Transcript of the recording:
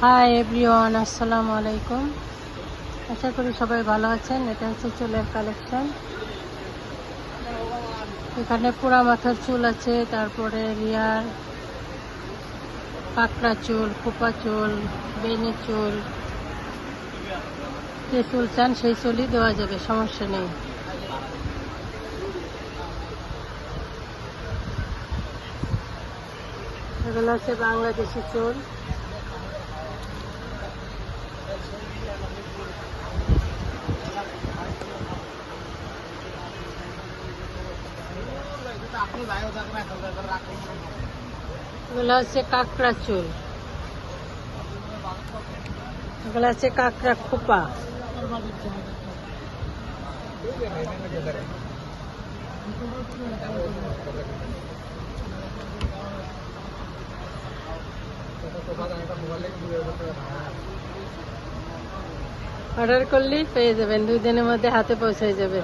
Hi everyone আসসালামু আলাইকুম আশা করি সবাই ভালো আছেন। এটা হচ্ছে চুলের কালেকশন এখানে পুরা মাথার চুল আছে, তারপরে রিয়ার পাকড়া চুল খোপা চুল বেনি চুল। যে চুল চান সেই চুলই দেওয়া যাবে, সমস্যা নেই। এগুলো আছে বাংলাদেশি চুল এগুলো হচ্ছে কাঁকড়া চুল এগুলো হচ্ছে কাঁকড়া খোপা। অর্ডার করলেই পেয়ে যাবেন দুই দিনের মধ্যে হাতে পৌঁছে যাবে।